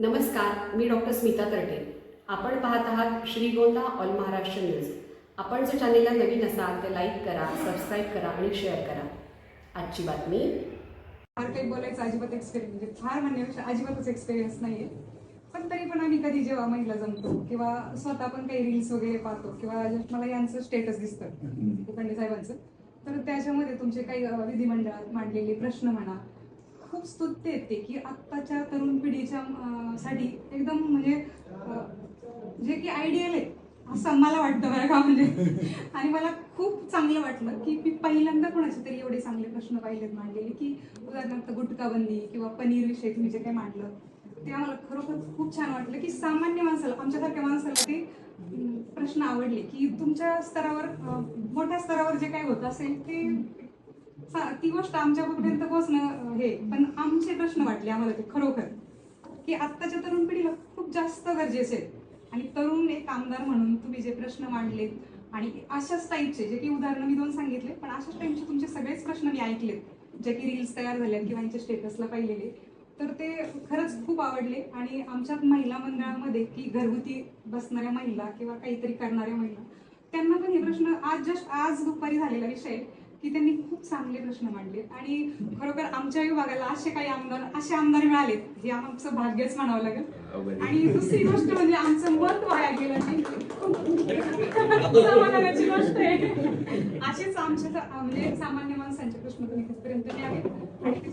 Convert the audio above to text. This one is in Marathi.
नमस्कार मी डॉक्टर स्मिता तरटे आपण पाहत आहात श्रीगोंदा ऑल महाराष्ट्र न्यूज. आपण जर चॅनेलला नवीन असाल तर लाईक करा सबस्क्राईब करा आणि शेअर करा. आजची बातमी. फार काही बोलायचं अजिबात एक्सपिरियन्स म्हणजे फार म्हणण्यापेक्षा अजिबातच एक्सपिरियन्स नाहीये. पण तरी पण आम्ही कधी जेव्हा महिला जमतो किंवा स्वतः पण काही रील्स वगैरे पाहतो किंवा just मला यांचं स्टेटस दिसतं उकंडे साहेबांचं तर त्याच्यामध्ये तुमचे काही विधिमंडळात मांडलेले प्रश्न म्हणा खूप स्तुत्य येते की आत्ताच्या तरुण पिढीच्या साठी एकदम म्हणजे जे की आयडियल आहे असं मला वाटतं बरं का म्हणजे. आणि मला खूप चांगलं वाटलं की मी पहिल्यांदा कोणाचे तरी एवढे चांगले प्रश्न पाहिलेत मांडलेले की उदाहरणार्थ गुटखाबंदी किंवा पनीर विषय तुम्ही जे काही मांडलं ते आम्हाला खरोखर खूप छान वाटलं की सामान्य माणसाला आमच्यासारख्या माणसाला ते प्रश्न आवडले की तुमच्या स्तरावर मोठ्या स्तरावर जे काही होत असेल ते ती गोष्ट आमच्यापर्यंत पोहोचणं हे पण आमचे प्रश्न वाटले आम्हाला ते खरोखर. की आत्ताच्या तरुण पिढीला खूप जास्त गरजेचे आहेत आणि तरुण एक आमदार म्हणून तुम्ही जे प्रश्न मांडलेत आणि अशाच टाईपचे जे की उदाहरणं मी दोन सांगितले पण अशाच टाईपचे तुमचे सगळेच प्रश्न मी ऐकलेत. जे की रील्स तयार झाल्यात किंवा यांच्या स्टेटसला पाहिलेले. तर ते खरंच खूप आवडले. आणि आमच्या महिला मंडळामध्ये की घरगुती बसणाऱ्या महिला किंवा काहीतरी करणाऱ्या महिला त्यांना पण हे प्रश्न आज जस्ट आज दुपारी झालेला विषय आहे. की त्यांनी खूप चांगले प्रश्न मांडले. आणि खरोखर आमच्या विभागाला असे काही आमदार असे आमदार मिळालेत हे आमचं भाग्यच म्हणावं लागेल. आणि दुसरी गोष्ट म्हणजे आमचं मत वाया गेलं नाही. समाधानाची गोष्ट आहे. असेच आमच्या म्हणजे सामान्य माणसांचे प्रश्न तुम्ही तिथपर्यंत न्यावे आणि